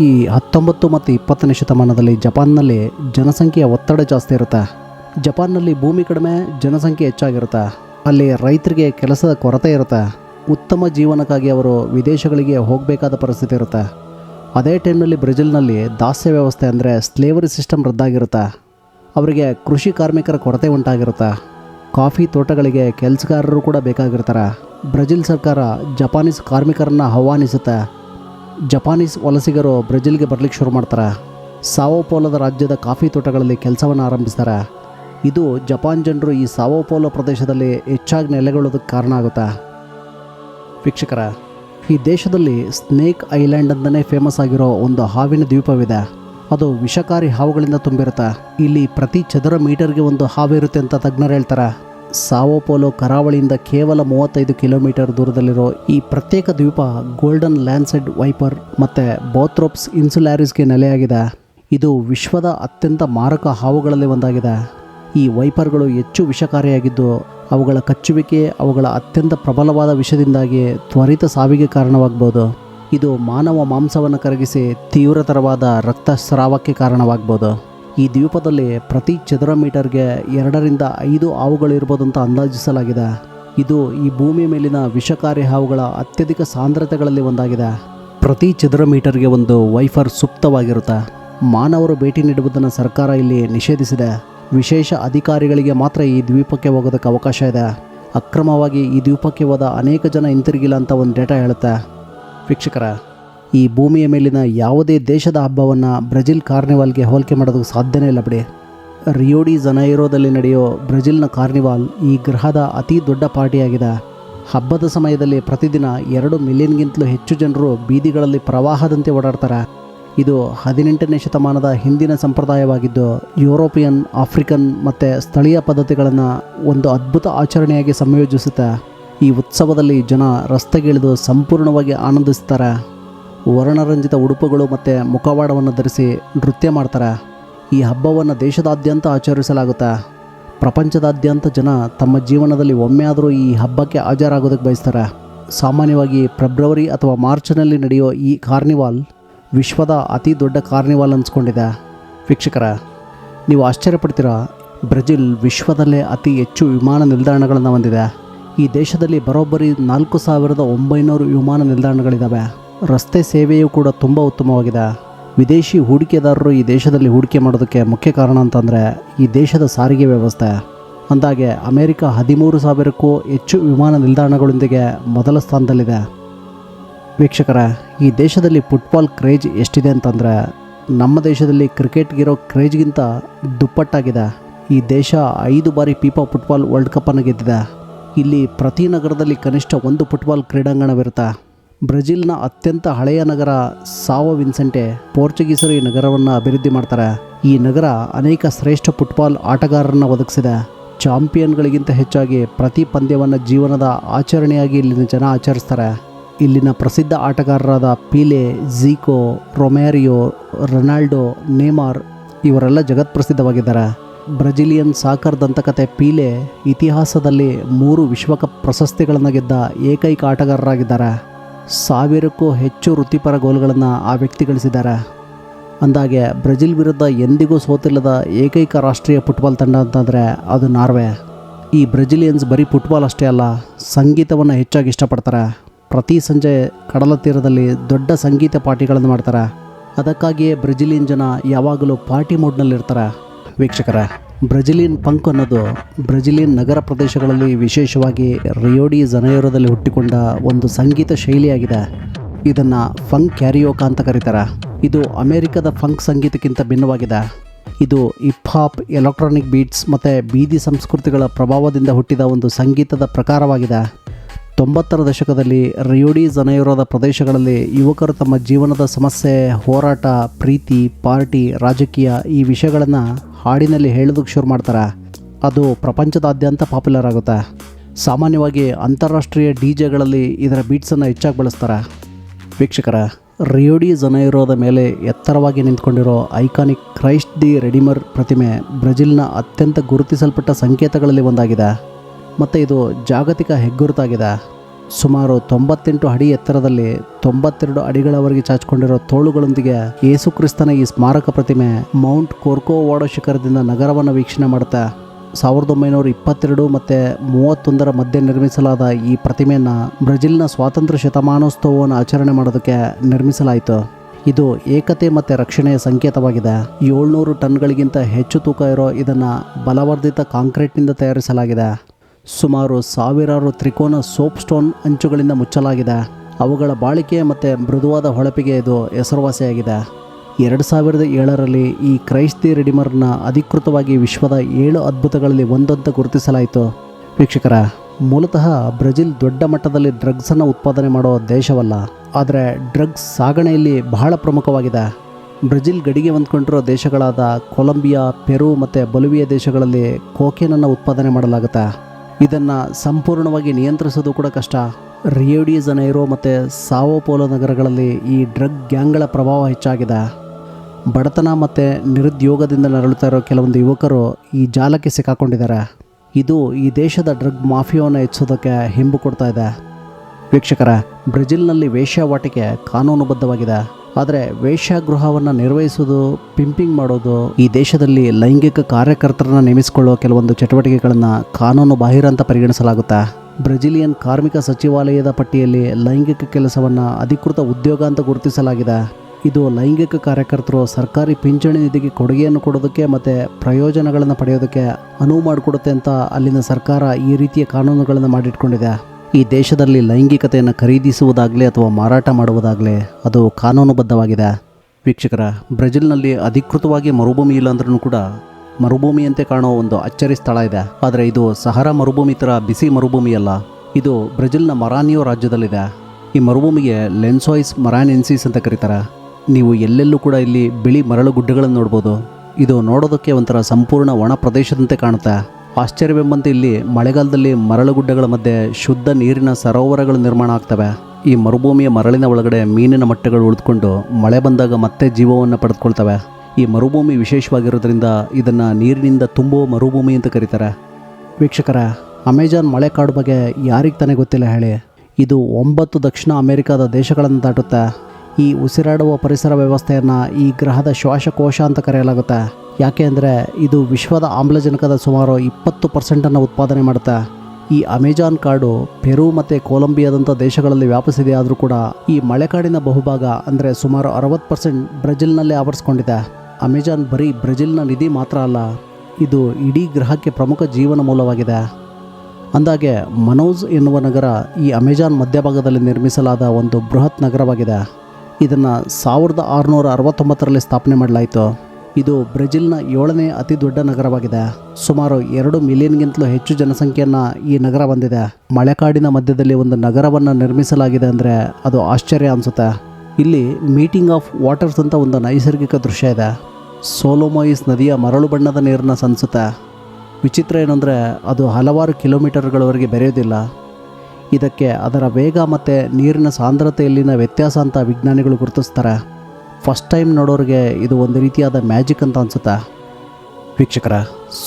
ಈ ಹತ್ತೊಂಬತ್ತು ಮತ್ತು ಇಪ್ಪತ್ತನೇ ಶತಮಾನದಲ್ಲಿ ಜಪಾನ್ನಲ್ಲಿ ಜನಸಂಖ್ಯೆಯ ಒತ್ತಡ ಜಾಸ್ತಿ ಇರುತ್ತೆ. ಜಪಾನ್ನಲ್ಲಿ ಭೂಮಿ ಕಡಿಮೆ, ಜನಸಂಖ್ಯೆ ಹೆಚ್ಚಾಗಿರುತ್ತೆ. ಅಲ್ಲಿ ರೈತರಿಗೆ ಕೆಲಸದ ಕೊರತೆ ಇರುತ್ತೆ. ಉತ್ತಮ ಜೀವನಕ್ಕಾಗಿ ಅವರು ವಿದೇಶಗಳಿಗೆ ಹೋಗಬೇಕಾದ ಪರಿಸ್ಥಿತಿ ಇರುತ್ತೆ. ಅದೇ ಟೈಮ್ನಲ್ಲಿ ಬ್ರೆಜಿಲ್ನಲ್ಲಿ ದಾಸ್ಯ ವ್ಯವಸ್ಥೆ ಅಂದರೆ ಸ್ಲೇವರಿ ಸಿಸ್ಟಮ್ ರದ್ದಾಗಿರುತ್ತೆ. ಅವರಿಗೆ ಕೃಷಿ ಕಾರ್ಮಿಕರ ಕೊರತೆ ಉಂಟಾಗಿರುತ್ತೆ. ಕಾಫಿ ತೋಟಗಳಿಗೆ ಕೆಲಸಗಾರರು ಕೂಡ ಬೇಕಾಗಿರ್ತಾರೆ. ಬ್ರೆಜಿಲ್ ಸರ್ಕಾರ ಜಪಾನೀಸ್ ಕಾರ್ಮಿಕರನ್ನು ಆಹ್ವಾನಿಸುತ್ತೆ. ಜಪಾನೀಸ್ ವಲಸಿಗರು ಬ್ರೆಜಿಲ್ಗೆ ಬರಲಿಕ್ಕೆ ಶುರು ಮಾಡ್ತಾರೆ. ಸಾವೋಪೋಲದ ರಾಜ್ಯದ ಕಾಫಿ ತೋಟಗಳಲ್ಲಿ ಕೆಲಸವನ್ನು ಆರಂಭಿಸ್ತಾರೆ. ಇದು ಜಪಾನ್ ಜನರು ಈ ಸಾವೋಪೋಲೋ ಪ್ರದೇಶದಲ್ಲಿ ಹೆಚ್ಚಾಗಿ ನೆಲೆಗೊಳ್ಳೋದಕ್ಕೆ ಕಾರಣ ಆಗುತ್ತೆ. ವೀಕ್ಷಕರ, ಈ ದೇಶದಲ್ಲಿ ಸ್ನೇಕ್ ಐಲ್ಯಾಂಡ್ ಅಂತಲೇ ಫೇಮಸ್ ಆಗಿರೋ ಒಂದು ಹಾವಿನ ದ್ವೀಪವಿದೆ. ಅದು ವಿಷಕಾರಿ ಹಾವುಗಳಿಂದ ತುಂಬಿರುತ್ತೆ. ಇಲ್ಲಿ ಪ್ರತಿ ಚದರ ಮೀಟರ್ಗೆ ಒಂದು ಹಾವಿರುತ್ತೆ ಅಂತ ತಜ್ಞರು ಹೇಳ್ತಾರೆ. ಸಾವೋಪೋಲೋ ಕರಾವಳಿಯಿಂದ ಕೇವಲ ಮೂವತ್ತೈದು ಕಿಲೋಮೀಟರ್ ದೂರದಲ್ಲಿರೋ ಈ ಪ್ರತ್ಯೇಕ ದ್ವೀಪ ಗೋಲ್ಡನ್ ಲ್ಯಾನ್ಸೆಡ್ ವೈಪರ್ ಮತ್ತು ಬೋತ್ರೋಪ್ಸ್ ಇನ್ಸುಲಾರಿಸ್ಗೆ ನೆಲೆಯಾಗಿದೆ. ಇದು ವಿಶ್ವದ ಅತ್ಯಂತ ಮಾರಕ ಹಾವುಗಳಲ್ಲಿ ಒಂದಾಗಿದೆ. ಈ ವೈಪರ್ಗಳು ಹೆಚ್ಚು ವಿಷಕಾರಿಯಾಗಿದ್ದು, ಅವುಗಳ ಕಚ್ಚುವಿಕೆ ಅವುಗಳ ಅತ್ಯಂತ ಪ್ರಬಲವಾದ ವಿಷದಿಂದಾಗಿ ತ್ವರಿತ ಸಾವಿಗೆ ಕಾರಣವಾಗ್ಬೋದು. ಇದು ಮಾನವ ಮಾಂಸವನ್ನು ಕರಗಿಸಿ ತೀವ್ರತರವಾದ ರಕ್ತಸ್ರಾವಕ್ಕೆ ಕಾರಣವಾಗ್ಬೋದು. ಈ ದ್ವೀಪದಲ್ಲಿ ಪ್ರತಿ ಚದರ ಮೀಟರ್ಗೆ ಎರಡರಿಂದ ಐದು ಹಾವುಗಳು ಇರ್ಬೋದು ಅಂತ ಅಂದಾಜಿಸಲಾಗಿದೆ. ಇದು ಈ ಭೂಮಿಯ ಮೇಲಿನ ವಿಷಕಾರಿ ಹಾವುಗಳ ಅತ್ಯಧಿಕ ಸಾಂದ್ರತೆಗಳಲ್ಲಿ ಒಂದಾಗಿದೆ. ಪ್ರತಿ ಚದರ ಮೀಟರ್ಗೆ ಒಂದು ವೈಫರ್ ಸುಪ್ತವಾಗಿರುತ್ತೆ. ಮಾನವರು ಭೇಟಿ ನೀಡುವುದನ್ನು ಸರ್ಕಾರ ಇಲ್ಲಿ ನಿಷೇಧಿಸಿದೆ. ವಿಶೇಷ ಅಧಿಕಾರಿಗಳಿಗೆ ಮಾತ್ರ ಈ ದ್ವೀಪಕ್ಕೆ ಹೋಗೋದಕ್ಕೆ ಅವಕಾಶ ಇದೆ. ಅಕ್ರಮವಾಗಿ ಈ ದ್ವೀಪಕ್ಕೆ ಹೋದ ಅನೇಕ ಜನ ಹಿಂತಿರುಗಿಲ್ಲ ಅಂತ ಒಂದು ಡೇಟಾ ಹೇಳುತ್ತೆ. ವೀಕ್ಷಕರ ಈ ಭೂಮಿಯ ಮೇಲಿನ ಯಾವುದೇ ದೇಶದ ಹಬ್ಬವನ್ನು ಬ್ರೆಜಿಲ್ ಕಾರ್ನಿವಾಲ್ಗೆ ಹೋಲಿಕೆ ಮಾಡೋದು ಸಾಧ್ಯನೇ ಇಲ್ಲ ಬಿಡಿ. ರಿಯೋಡಿ ಜನೈರೋದಲ್ಲಿ ನಡೆಯೋ ಬ್ರೆಜಿಲ್ನ ಕಾರ್ನಿವಾಲ್ ಈ ಗ್ರಹದ ಅತಿ ದೊಡ್ಡ ಪಾರ್ಟಿಯಾಗಿದೆ. ಹಬ್ಬದ ಸಮಯದಲ್ಲಿ ಪ್ರತಿದಿನ ಎರಡು ಮಿಲಿಯನ್ಗಿಂತಲೂ ಹೆಚ್ಚು ಜನರು ಬೀದಿಗಳಲ್ಲಿ ಪ್ರವಾಹದಂತೆ ಓಡಾಡ್ತಾರೆ. ಇದು ಹದಿನೆಂಟನೇ ಶತಮಾನದ ಹಿಂದಿನ ಸಂಪ್ರದಾಯವಾಗಿದ್ದು, ಯುರೋಪಿಯನ್, ಆಫ್ರಿಕನ್ ಮತ್ತು ಸ್ಥಳೀಯ ಪದ್ಧತಿಗಳನ್ನು ಒಂದು ಅದ್ಭುತ ಆಚರಣೆಯಾಗಿ ಸಂಯೋಜಿಸುತ್ತೆ. ಈ ಉತ್ಸವದಲ್ಲಿ ಜನ ರಸ್ತೆಗಿಳಿದು ಸಂಪೂರ್ಣವಾಗಿ ಆನಂದಿಸ್ತಾರೆ. ವರ್ಣರಂಜಿತ ಉಡುಪುಗಳು ಮತ್ತು ಮುಖವಾಡವನ್ನು ಧರಿಸಿ ನೃತ್ಯ ಮಾಡ್ತಾರೆ. ಈ ಹಬ್ಬವನ್ನು ದೇಶದಾದ್ಯಂತ ಆಚರಿಸಲಾಗುತ್ತೆ. ಪ್ರಪಂಚದಾದ್ಯಂತ ಜನ ತಮ್ಮ ಜೀವನದಲ್ಲಿ ಒಮ್ಮೆಯಾದರೂ ಈ ಹಬ್ಬಕ್ಕೆ ಹಾಜರಾಗೋದಕ್ಕೆ ಬಯಸ್ತಾರೆ. ಸಾಮಾನ್ಯವಾಗಿ ಫೆಬ್ರವರಿ ಅಥವಾ ಮಾರ್ಚ್ನಲ್ಲಿ ನಡೆಯೋ ಈ ಕಾರ್ನಿವಾಲ್ ವಿಶ್ವದ ಅತಿ ದೊಡ್ಡ ಕಾರ್ನಿವಾಲ್ ಅನ್ಸ್ಕೊಂಡಿದೆ. ವೀಕ್ಷಕರ, ನೀವು ಆಶ್ಚರ್ಯಪಡ್ತೀರಾ? ಬ್ರೆಜಿಲ್ ವಿಶ್ವದಲ್ಲೇ ಅತಿ ಹೆಚ್ಚು ವಿಮಾನ ನಿಲ್ದಾಣಗಳನ್ನು ಹೊಂದಿದೆ. ಈ ದೇಶದಲ್ಲಿ ಬರೋಬ್ಬರಿ ನಾಲ್ಕು ಸಾವಿರದ ಒಂಬೈನೂರು ವಿಮಾನ ನಿಲ್ದಾಣಗಳಿದ್ದಾವೆ ರಸ್ತೆ ಸೇವೆಯೂ ಕೂಡ ತುಂಬ ಉತ್ತಮವಾಗಿದೆ. ವಿದೇಶಿ ಹೂಡಿಕೆದಾರರು ಈ ದೇಶದಲ್ಲಿ ಹೂಡಿಕೆ ಮಾಡೋದಕ್ಕೆ ಮುಖ್ಯ ಕಾರಣ ಅಂತಂದರೆ ಈ ದೇಶದ ಸಾರಿಗೆ ವ್ಯವಸ್ಥೆ. ಅಂದಾಗೆ ಅಮೇರಿಕ ಹದಿಮೂರು ಸಾವಿರಕ್ಕೂ ಹೆಚ್ಚು ವಿಮಾನ ನಿಲ್ದಾಣಗಳೊಂದಿಗೆ ಮೊದಲ ಸ್ಥಾನದಲ್ಲಿದೆ. ವೀಕ್ಷಕರ, ಈ ದೇಶದಲ್ಲಿ ಫುಟ್ಬಾಲ್ ಕ್ರೇಜ್ ಎಷ್ಟಿದೆ ಅಂತಂದರೆ ನಮ್ಮ ದೇಶದಲ್ಲಿ ಕ್ರಿಕೆಟ್ಗಿರೋ ಕ್ರೇಜ್ಗಿಂತ ದುಪ್ಪಟ್ಟಾಗಿದೆ. ಈ ದೇಶ ಐದು ಬಾರಿ ಪೀಪಾ ಫುಟ್ಬಾಲ್ ವರ್ಲ್ಡ್ ಕಪ್ಪನ್ನು ಗೆದ್ದಿದೆ. ಇಲ್ಲಿ ಪ್ರತಿ ನಗರದಲ್ಲಿ ಕನಿಷ್ಠ ಒಂದು ಫುಟ್ಬಾಲ್ ಕ್ರೀಡಾಂಗಣವಿರುತ್ತೆ. ಬ್ರೆಜಿಲ್ನ ಅತ್ಯಂತ ಹಳೆಯ ನಗರ ಸಾವೋ ವಿನ್ಸೆಂಟೆ ಪೋರ್ಚುಗೀಸರು ಈ ನಗರವನ್ನು ಅಭಿವೃದ್ಧಿ ಮಾಡ್ತಾರೆ. ಈ ನಗರ ಅನೇಕ ಶ್ರೇಷ್ಠ ಫುಟ್ಬಾಲ್ ಆಟಗಾರರನ್ನು ಒದಗಿಸಿದೆ. ಚಾಂಪಿಯನ್ಗಳಿಗಿಂತ ಹೆಚ್ಚಾಗಿ ಪ್ರತಿ ಪಂದ್ಯವನ್ನು ಜೀವನದ ಆಚರಣೆಯಾಗಿ ಇಲ್ಲಿನ ಜನ ಆಚರಿಸ್ತಾರೆ. ಇಲ್ಲಿನ ಪ್ರಸಿದ್ಧ ಆಟಗಾರರಾದ ಪೀಲೆ, ಝೀಕೋ, ರೊಮ್ಯಾರಿಯೋ, ರೊನಾಲ್ಡೋ, ನೇಮಾರ್ ಇವರೆಲ್ಲ ಜಗತ್ಪ್ರಸಿದ್ಧವಾಗಿದ್ದಾರೆ. ಬ್ರೆಜಿಲಿಯನ್ ಸಾಕರ್ ದಂತಕತೆ ಪೀಲೆ ಇತಿಹಾಸದಲ್ಲಿ ಮೂರು ವಿಶ್ವಕಪ್ ಪ್ರಶಸ್ತಿಗಳನ್ನು ಗೆದ್ದ ಏಕೈಕ ಆಟಗಾರರಾಗಿದ್ದಾರೆ. ಸಾವಿರಕ್ಕೂ ಹೆಚ್ಚು ವೃತ್ತಿಪರ ಗೋಲುಗಳನ್ನು ಆ ವ್ಯಕ್ತಿ ಗಳಿಸಿದ್ದಾರೆ. ಅಂದಾಗೆ ಬ್ರೆಜಿಲ್ ವಿರುದ್ಧ ಎಂದಿಗೂ ಸೋತಿಲ್ಲದ ಏಕೈಕ ರಾಷ್ಟ್ರೀಯ ಫುಟ್ಬಾಲ್ ತಂಡ ಅಂತಂದರೆ ಅದು ನಾರ್ವೆ. ಈ ಬ್ರೆಜಿಲಿಯನ್ಸ್ ಬರೀ ಫುಟ್ಬಾಲ್ ಅಷ್ಟೇ ಅಲ್ಲ, ಸಂಗೀತವನ್ನು ಹೆಚ್ಚಾಗಿ ಇಷ್ಟಪಡ್ತಾರೆ. ಪ್ರತಿ ಸಂಜೆ ಕಡಲ ತೀರದಲ್ಲಿ ದೊಡ್ಡ ಸಂಗೀತ ಪಾರ್ಟಿಗಳನ್ನು ಮಾಡ್ತಾರೆ. ಅದಕ್ಕಾಗಿಯೇ ಬ್ರೆಜಿಲಿಯನ್ ಜನ ಯಾವಾಗಲೂ ಪಾರ್ಟಿ ಮೋಡ್ನಲ್ಲಿರ್ತಾರೆ. ವೀಕ್ಷಕರೇ. ಬ್ರೆಜಿಲಿಯನ್ ಪಂಕ್ ಅನ್ನೋದು ಬ್ರೆಜಿಲಿಯನ್ ನಗರ ಪ್ರದೇಶಗಳಲ್ಲಿ ವಿಶೇಷವಾಗಿ ರಿಯೋಡಿ ಜನೈರೋದಲ್ಲಿ ಹುಟ್ಟಿಕೊಂಡ ಒಂದು ಸಂಗೀತ ಶೈಲಿಯಾಗಿದೆ. ಇದನ್ನು ಫಂಕ್ ಕ್ಯಾರಿಯೋಕಾ ಅಂತ ಕರೀತಾರೆ. ಇದು ಅಮೆರಿಕದ ಫಂಕ್ ಸಂಗೀತಕ್ಕಿಂತ ಭಿನ್ನವಾಗಿದೆ. ಇದು ಹಿಪ್ ಹಾಪ್, ಎಲೆಕ್ಟ್ರಾನಿಕ್ ಬೀಟ್ಸ್ ಮತ್ತು ಬೀದಿ ಸಂಸ್ಕೃತಿಗಳ ಪ್ರಭಾವದಿಂದ ಹುಟ್ಟಿದ ಒಂದು ಸಂಗೀತದ ಪ್ರಕಾರವಾಗಿದೆ. ತೊಂಬತ್ತರ ದಶಕದಲ್ಲಿ ರಿಯೋಡಿ ಜನೈರೋದ ಪ್ರದೇಶಗಳಲ್ಲಿ ಯುವಕರು ತಮ್ಮ ಜೀವನದ ಸಮಸ್ಯೆ, ಹೋರಾಟ, ಪ್ರೀತಿ, ಪಾರ್ಟಿ, ರಾಜಕೀಯ ಈ ವಿಷಯಗಳನ್ನು ಹಾಡಿನಲ್ಲಿ ಹೇಳೋದಕ್ಕೆ ಶುರು ಮಾಡ್ತಾರೆ. ಅದು ಪ್ರಪಂಚದಾದ್ಯಂತ ಪಾಪ್ಯುಲರ್ ಆಗುತ್ತೆ. ಸಾಮಾನ್ಯವಾಗಿ ಅಂತಾರಾಷ್ಟ್ರೀಯ ಡಿ ಜೆಗಳಲ್ಲಿ ಇದರ ಬೀಟ್ಸನ್ನು ಹೆಚ್ಚಾಗಿ ಬಳಸ್ತಾರೆ. ವೀಕ್ಷಕರ, ರಿಯೋಡಿ ಜನೈರೋದ ಮೇಲೆ ಎತ್ತರವಾಗಿ ನಿಂತ್ಕೊಂಡಿರೋ ಐಕಾನಿಕ್ ಕ್ರೈಸ್ಟ್ ದಿ ರೆಡಿಮರ್ ಪ್ರತಿಮೆ ಬ್ರೆಜಿಲ್ನ ಅತ್ಯಂತ ಗುರುತಿಸಲ್ಪಟ್ಟ ಸಂಕೇತಗಳಲ್ಲಿ ಒಂದಾಗಿದೆ. ಮತ್ತು ಇದು ಜಾಗತಿಕ ಹೆಗ್ಗುರುತಾಗಿದೆ. ಸುಮಾರು ತೊಂಬತ್ತೆಂಟು ಅಡಿ ಎತ್ತರದಲ್ಲಿ ತೊಂಬತ್ತೆರಡು ಅಡಿಗಳವರೆಗೆ ಚಾಚಿಕೊಂಡಿರೋ ತೋಳುಗಳೊಂದಿಗೆ ಯೇಸುಕ್ರಿಸ್ತನ ಈ ಸ್ಮಾರಕ ಪ್ರತಿಮೆ ಮೌಂಟ್ ಕೋರ್ಕೋವಾಡ ಶಿಖರದಿಂದ ನಗರವನ್ನು ವೀಕ್ಷಣೆ ಮಾಡುತ್ತೆ. ಸಾವಿರದ ಒಂಬೈನೂರ ಇಪ್ಪತ್ತೆರಡು ಮತ್ತು ಮೂವತ್ತೊಂದರ ಮಧ್ಯೆ ನಿರ್ಮಿಸಲಾದ ಈ ಪ್ರತಿಮೆಯನ್ನು ಬ್ರೆಜಿಲ್ನ ಸ್ವಾತಂತ್ರ್ಯ ಶತಮಾನೋತ್ಸವವನ್ನು ಆಚರಣೆ ಮಾಡೋದಕ್ಕೆ ನಿರ್ಮಿಸಲಾಯಿತು. ಇದು ಏಕತೆ ಮತ್ತು ರಕ್ಷಣೆಯ ಸಂಕೇತವಾಗಿದೆ. ಏಳ್ನೂರು ಟನ್ಗಳಿಗಿಂತ ಹೆಚ್ಚು ತೂಕ ಇರೋ ಇದನ್ನು ಬಲವರ್ಧಿತ ಕಾಂಕ್ರೀಟ್ನಿಂದ ತಯಾರಿಸಲಾಗಿದೆ. ಸುಮಾರು ಸಾವಿರಾರು ತ್ರಿಕೋನ ಸೋಪ್ ಸ್ಟೋನ್ ಅಂಚುಗಳಿಂದ ಮುಚ್ಚಲಾಗಿದೆ. ಅವುಗಳ ಬಾಳಿಕೆ ಮತ್ತು ಮೃದುವಾದ ಹೊಳಪಿಗೆ ಇದು ಹೆಸರುವಾಸಿಯಾಗಿದೆ. ಎರಡು ಸಾವಿರದ ಏಳರಲ್ಲಿ ಈ ಕ್ರೈಸ್ತಿ ರೆಡಿಮರ್ನ ಅಧಿಕೃತವಾಗಿ ವಿಶ್ವದ ಏಳು ಅದ್ಭುತಗಳಲ್ಲಿ ಒಂದಂತ ಗುರುತಿಸಲಾಯಿತು. ವೀಕ್ಷಕರ, ಮೂಲತಃ ಬ್ರೆಜಿಲ್ ದೊಡ್ಡ ಮಟ್ಟದಲ್ಲಿ ಡ್ರಗ್ಸನ್ನು ಉತ್ಪಾದನೆ ಮಾಡೋ ದೇಶವಲ್ಲ, ಆದರೆ ಡ್ರಗ್ಸ್ ಸಾಗಣೆಯಲ್ಲಿ ಬಹಳ ಪ್ರಮುಖವಾಗಿದೆ. ಬ್ರೆಜಿಲ್ ಗಡಿಗೆ ಹೊಂದ್ಕೊಂಡಿರೋ ದೇಶಗಳಾದ ಕೊಲಂಬಿಯಾ, ಪೆರು ಮತ್ತು ಬೊಲಿವಿಯಾ ದೇಶಗಳಲ್ಲಿ ಕೋಕೇನನ್ನು ಉತ್ಪಾದನೆ ಮಾಡಲಾಗುತ್ತೆ. ಇದನ್ನು ಸಂಪೂರ್ಣವಾಗಿ ನಿಯಂತ್ರಿಸೋದು ಕೂಡ ಕಷ್ಟ. ರಿಯೋಡಿ ಜನೈರೋ ಮತ್ತು ಸಾವೋಪೋಲೋ ನಗರಗಳಲ್ಲಿ ಈ ಡ್ರಗ್ ಗ್ಯಾಂಗ್ಗಳ ಪ್ರಭಾವ ಹೆಚ್ಚಾಗಿದೆ. ಬಡತನ ಮತ್ತು ನಿರುದ್ಯೋಗದಿಂದ ನರಳುತ್ತಾ ಇರೋ ಕೆಲವೊಂದು ಯುವಕರು ಈ ಜಾಲಕ್ಕೆ ಸಿಕ್ಕಾಕೊಂಡಿದ್ದಾರೆ. ಇದು ಈ ದೇಶದ ಡ್ರಗ್ ಮಾಫಿಯಾವನ್ನು ಹೆಚ್ಚೋದಕ್ಕೆ ಹಿಂಬು ಕೊಡ್ತಾ ಇದೆ. ವೀಕ್ಷಕರ, ಬ್ರೆಜಿಲ್ನಲ್ಲಿ ವೇಶ್ಯಾವಾಟಿಕೆ ಕಾನೂನುಬದ್ಧವಾಗಿದೆ. ಆದರೆ ವೇಶ್ಯಾಗೃಹವನ್ನು ನಿರ್ವಹಿಸೋದು ಪಿಂಪಿಂಗ್ ಮಾಡೋದು, ಈ ದೇಶದಲ್ಲಿ ಲೈಂಗಿಕ ಕಾರ್ಯಕರ್ತರನ್ನು ನೇಮಿಸಿಕೊಳ್ಳುವ ಕೆಲವೊಂದು ಚಟುವಟಿಕೆಗಳನ್ನು ಕಾನೂನು ಬಾಹಿರ ಅಂತ ಪರಿಗಣಿಸಲಾಗುತ್ತೆ? ಬ್ರೆಜಿಲಿಯನ್ ಕಾರ್ಮಿಕ ಸಚಿವಾಲಯದ ಪಟ್ಟಿಯಲ್ಲಿ ಲೈಂಗಿಕ ಕೆಲಸವನ್ನು ಅಧಿಕೃತ ಉದ್ಯೋಗ ಅಂತ ಗುರುತಿಸಲಾಗಿದೆ. ಇದು ಲೈಂಗಿಕ ಕಾರ್ಯಕರ್ತರು ಸರ್ಕಾರಿ ಪಿಂಚಣಿ ನಿಧಿಗೆ ಕೊಡುಗೆಯನ್ನು ಕೊಡೋದಕ್ಕೆ ಮತ್ತು ಪ್ರಯೋಜನಗಳನ್ನು ಪಡೆಯೋದಕ್ಕೆ ಅನುವು ಮಾಡಿಕೊಡುತ್ತೆ ಅಂತ ಅಲ್ಲಿನ ಸರ್ಕಾರ ಈ ರೀತಿಯ ಕಾನೂನುಗಳನ್ನು ಮಾಡಿಟ್ಕೊಂಡಿದೆ. ಈ ದೇಶದಲ್ಲಿ ಲೈಂಗಿಕತೆಯನ್ನು ಖರೀದಿಸುವುದಾಗಲಿ ಅಥವಾ ಮಾರಾಟ ಮಾಡುವುದಾಗಲಿ ಅದು ಕಾನೂನುಬದ್ಧವಾಗಿದೆ. ವೀಕ್ಷಕರ, ಬ್ರೆಜಿಲ್ನಲ್ಲಿ ಅಧಿಕೃತವಾಗಿ ಮರುಭೂಮಿ ಇಲ್ಲ ಅಂದ್ರೂ ಕೂಡ ಮರುಭೂಮಿಯಂತೆ ಕಾಣೋ ಒಂದು ಅಚ್ಚರಿ ಸ್ಥಳ ಇದೆ. ಆದರೆ ಇದು ಸಹರ ಮರುಭೂಮಿ ಥರ ಬಿಸಿ ಮರುಭೂಮಿ ಅಲ್ಲ. ಇದು ಬ್ರೆಜಿಲ್ನ ಮರಾನಿಯೋ ರಾಜ್ಯದಲ್ಲಿದೆ. ಈ ಮರುಭೂಮಿಗೆ ಲೆನ್ಸೋಯ್ಸ್ ಮರಾನೆನ್ಸಿಸ್ ಅಂತ ಕರೀತಾರೆ. ನೀವು ಎಲ್ಲೆಲ್ಲೂ ಕೂಡ ಇಲ್ಲಿ ಬಿಳಿ ಮರಳು ಗುಡ್ಡಗಳನ್ನು ನೋಡ್ಬೋದು. ಇದು ನೋಡೋದಕ್ಕೆ ಒಂಥರ ಸಂಪೂರ್ಣ ಒಣ ಪ್ರದೇಶದಂತೆ ಕಾಣುತ್ತೆ. ಆಶ್ಚರ್ಯವೆಂಬಂತೆ ಇಲ್ಲಿ ಮಳೆಗಾಲದಲ್ಲಿ ಮರಳುಗುಡ್ಡಗಳ ಮಧ್ಯೆ ಶುದ್ಧ ನೀರಿನ ಸರೋವರಗಳು ನಿರ್ಮಾಣ ಆಗ್ತವೆ. ಈ ಮರುಭೂಮಿಯ ಮರಳಿನ ಒಳಗಡೆ ಮೀನಿನ ಮಟ್ಟಗಳು ಉಳಿದುಕೊಂಡು ಮಳೆ ಬಂದಾಗ ಮತ್ತೆ ಜೀವವನ್ನು ಪಡೆದುಕೊಳ್ತವೆ. ಈ ಮರುಭೂಮಿ ವಿಶೇಷವಾಗಿರೋದ್ರಿಂದ ಇದನ್ನು ನೀರಿನಿಂದ ತುಂಬುವ ಮರುಭೂಮಿ ಅಂತ ಕರೀತಾರೆ. ವೀಕ್ಷಕರ, ಅಮೆಜಾನ್ ಮಳೆಕಾಡು ಬಗ್ಗೆ ಯಾರಿಗೆ ತಾನೇ ಗೊತ್ತಿಲ್ಲ ಹೇಳಿ. ಇದು ಒಂಬತ್ತು ದಕ್ಷಿಣ ಅಮೆರಿಕಾದ ದೇಶಗಳನ್ನು ದಾಟುತ್ತೆ. ಈ ಉಸಿರಾಡುವ ಪರಿಸರ ವ್ಯವಸ್ಥೆಯನ್ನು ಈ ಗ್ರಹದ ಶ್ವಾಸಕೋಶ ಅಂತ ಕರೆಯಲಾಗುತ್ತೆ. ಯಾಕೆ ಅಂದರೆ ಇದು ವಿಶ್ವದ ಆಮ್ಲಜನಕದ ಸುಮಾರು ಇಪ್ಪತ್ತು ಪರ್ಸೆಂಟನ್ನು ಉತ್ಪಾದನೆ ಮಾಡುತ್ತೆ. ಈ ಅಮೆಜಾನ್ ಕಾಡು ಪೆರು ಮತ್ತು ಕೊಲಂಬಿಯಾದಂಥ ದೇಶಗಳಲ್ಲಿ ವ್ಯಾಪಿಸಿದೆ ಆದರೂ ಕೂಡ ಈ ಮಳೆಕಾಡಿನ ಬಹುಭಾಗ ಅಂದರೆ ಸುಮಾರು ಅರವತ್ತು ಪರ್ಸೆಂಟ್ ಬ್ರೆಜಿಲ್ನಲ್ಲೇ ಆವರಿಸ್ಕೊಂಡಿದೆ. ಅಮೆಜಾನ್ ಬರೀ ಬ್ರೆಜಿಲ್ನ ನಿಧಿ ಮಾತ್ರ ಅಲ್ಲ, ಇದು ಇಡೀ ಗ್ರಹಕ್ಕೆ ಪ್ರಮುಖ ಜೀವನ ಮೂಲವಾಗಿದೆ. ಅಂದಾಗೆ ಮನೋಜ್ ಎನ್ನುವ ನಗರ ಈ ಅಮೆಜಾನ್ ಮಧ್ಯಭಾಗದಲ್ಲಿ ನಿರ್ಮಿಸಲಾದ ಒಂದು ಬೃಹತ್ ನಗರವಾಗಿದೆ. ಇದನ್ನು ಸಾವಿರದ ಆರುನೂರ ಅರವತ್ತೊಂಬತ್ತರಲ್ಲಿ ಸ್ಥಾಪನೆ ಮಾಡಲಾಯಿತು. ಇದು ಬ್ರೆಜಿಲ್ನ ಏಳನೇ ಅತಿ ದೊಡ್ಡ ನಗರವಾಗಿದೆ. ಸುಮಾರು ಎರಡು ಮಿಲಿಯನ್ಗಿಂತಲೂ ಹೆಚ್ಚು ಜನಸಂಖ್ಯೆಯನ್ನು ಈ ನಗರ ಹೊಂದಿದೆ. ಮಳೆಕಾಡಿನ ಮಧ್ಯದಲ್ಲಿ ಒಂದು ನಗರವನ್ನು ನಿರ್ಮಿಸಲಾಗಿದೆ ಅಂದರೆ ಅದು ಆಶ್ಚರ್ಯ ಅನಿಸುತ್ತೆ. ಇಲ್ಲಿ ಮೀಟಿಂಗ್ ಆಫ್ ವಾಟರ್ಸ್ ಅಂತ ಒಂದು ನೈಸರ್ಗಿಕ ದೃಶ್ಯ ಇದೆ. ಸೋಲೋಮೊಯಿಸ್ ನದಿಯ ಮರಳು ಬಣ್ಣದ ನೀರನ್ನು ಸನ್ಸುತ್ತೆ ವಿಚಿತ್ರ ಏನಂದರೆ ಅದು ಹಲವಾರು ಕಿಲೋಮೀಟರ್ಗಳವರೆಗೆ ಬೆರೆಯೋದಿಲ್ಲ ಇದಕ್ಕೆ ಅದರ ವೇಗ ಮತ್ತು ನೀರಿನ ಸಾಂದ್ರತೆಯಲ್ಲಿನ ವ್ಯತ್ಯಾಸ ಅಂತ ವಿಜ್ಞಾನಿಗಳು ಗುರುತಿಸ್ತಾರೆ. ಫಸ್ಟ್ ಟೈಮ್ ನೋಡೋರಿಗೆ ಇದು ಒಂದು ರೀತಿಯಾದ ಮ್ಯಾಜಿಕ್ ಅಂತ ಅನಿಸುತ್ತೆ. ವೀಕ್ಷಕರ,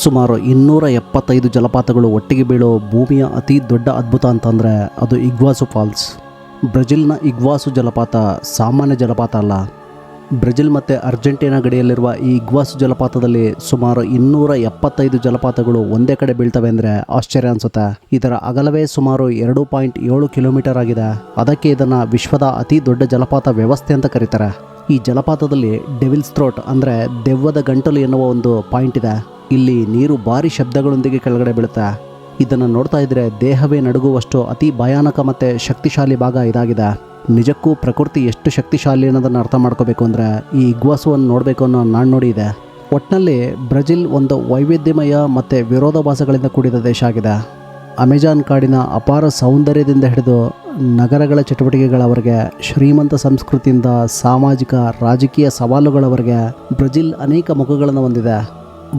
ಸುಮಾರು ಇನ್ನೂರ ಎಪ್ಪತ್ತೈದು ಜಲಪಾತಗಳು ಒಟ್ಟಿಗೆ ಬೀಳೋ ಭೂಮಿಯ ಅತಿ ದೊಡ್ಡ ಅದ್ಭುತ ಅಂತಂದರೆ ಅದು ಇಗ್ವಾಸು ಫಾಲ್ಸ್. ಬ್ರೆಜಿಲ್ನ ಇಗ್ವಾಸು ಜಲಪಾತ ಸಾಮಾನ್ಯ ಜಲಪಾತ ಅಲ್ಲ. ಬ್ರೆಜಿಲ್ ಮತ್ತು ಅರ್ಜೆಂಟೀನಾ ಗಡಿಯಲ್ಲಿರುವ ಈ ಇಗ್ವಾಸು ಜಲಪಾತದಲ್ಲಿ ಸುಮಾರು ಇನ್ನೂರ ಎಪ್ಪತ್ತೈದು ಜಲಪಾತಗಳು ಒಂದೇ ಕಡೆ ಬೀಳ್ತವೆ ಅಂದರೆ ಆಶ್ಚರ್ಯ ಅನಿಸುತ್ತೆ. ಇದರ ಅಗಲವೇ ಸುಮಾರು ಎರಡು ಪಾಯಿಂಟ್ ಏಳು ಕಿಲೋಮೀಟರ್ ಆಗಿದೆ. ಅದಕ್ಕೆ ಇದನ್ನು ವಿಶ್ವದ ಅತಿ ದೊಡ್ಡ ಜಲಪಾತ ವ್ಯವಸ್ಥೆ ಅಂತ ಕರೀತಾರೆ. ಈ ಜಲಪಾತದಲ್ಲಿ ಡೆವಿಲ್ಸ್ ಥ್ರೋಟ್ ಅಂದರೆ ದೆವ್ವದ ಗಂಟಲು ಎನ್ನುವ ಒಂದು ಪಾಯಿಂಟ್ ಇದೆ. ಇಲ್ಲಿ ನೀರು ಭಾರಿ ಶಬ್ದಗಳೊಂದಿಗೆ ಕೆಳಗಡೆ ಬೀಳುತ್ತೆ. ಇದನ್ನು ನೋಡ್ತಾ ಇದ್ರೆ ದೇಹವೇ ನಡುಗುವಷ್ಟು ಅತಿ ಭಯಾನಕ ಮತ್ತು ಶಕ್ತಿಶಾಲಿ ಭಾಗ ಇದಾಗಿದೆ. ನಿಜಕ್ಕೂ ಪ್ರಕೃತಿ ಎಷ್ಟು ಶಕ್ತಿಶಾಲಿ ಅನ್ನೋದನ್ನು ಅರ್ಥ ಮಾಡ್ಕೋಬೇಕು ಅಂದರೆ ಈ ಇಗ್ವಾಸುವನ್ನು ನೋಡಬೇಕು ಅನ್ನೋ ನಾನು ನೋಡಿದೆ ಒಟ್ಟಿನಲ್ಲಿ ಬ್ರೆಜಿಲ್ ಒಂದು ವೈವಿಧ್ಯಮಯ ಮತ್ತು ವಿರೋಧಾಭಾಸಗಳಿಂದ ಕೂಡಿದ ದೇಶ ಆಗಿದೆ. ಅಮೆಜಾನ್ ಕಾಡಿನ ಅಪಾರ ಸೌಂದರ್ಯದಿಂದ ಹಿಡಿದು ನಗರಗಳ ಚಟುವಟಿಕೆಗಳವರೆಗೆ ಶ್ರೀಮಂತ ಸಂಸ್ಕೃತಿಯಿಂದ ಸಾಮಾಜಿಕ, ರಾಜಕೀಯ ಸವಾಲುಗಳವರೆಗೆ ಬ್ರೆಜಿಲ್ ಅನೇಕ ಮುಖಗಳನ್ನು ಹೊಂದಿದೆ.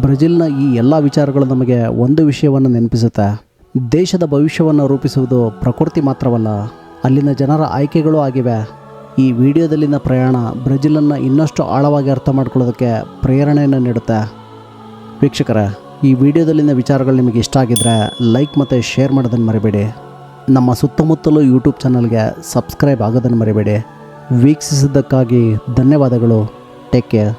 ಬ್ರೆಜಿಲ್ನ ಈ ಎಲ್ಲ ವಿಚಾರಗಳು ನಮಗೆ ಒಂದು ವಿಷಯವನ್ನು ನೆನಪಿಸುತ್ತೆ. ದೇಶದ ಭವಿಷ್ಯವನ್ನು ರೂಪಿಸುವುದು ಪ್ರಕೃತಿ ಮಾತ್ರವಲ್ಲ ಅಲ್ಲಿನ ಜನರ ಆಯ್ಕೆಗಳು ಆಗಿವೆ. ಈ ವಿಡಿಯೋದಲ್ಲಿನ ಪ್ರಯಾಣ ಬ್ರೆಜಿಲನ್ನು ಇನ್ನಷ್ಟು ಆಳವಾಗಿ ಅರ್ಥ ಮಾಡ್ಕೊಳ್ಳೋದಕ್ಕೆ ಪ್ರೇರಣೆಯನ್ನು ನೀಡುತ್ತೆ. ವೀಕ್ಷಕರ, ಈ ವಿಡಿಯೋದಲ್ಲಿನ ವಿಚಾರಗಳು ನಿಮಗೆ ಇಷ್ಟ ಆಗಿದ್ದರೆ ಲೈಕ್ ಮತ್ತು ಶೇರ್ ಮಾಡೋದನ್ನು ಮರಿಬೇಡಿ. ನಮ್ಮ ಸುತ್ತಮುತ್ತಲೂ ಯೂಟ್ಯೂಬ್ ಚಾನಲ್ಗೆ ಸಬ್ಸ್ಕ್ರೈಬ್ ಆಗೋದನ್ನು ಮರಿಬೇಡಿ. ವೀಕ್ಷಿಸಿದ್ದಕ್ಕಾಗಿ ಧನ್ಯವಾದಗಳು. Take care.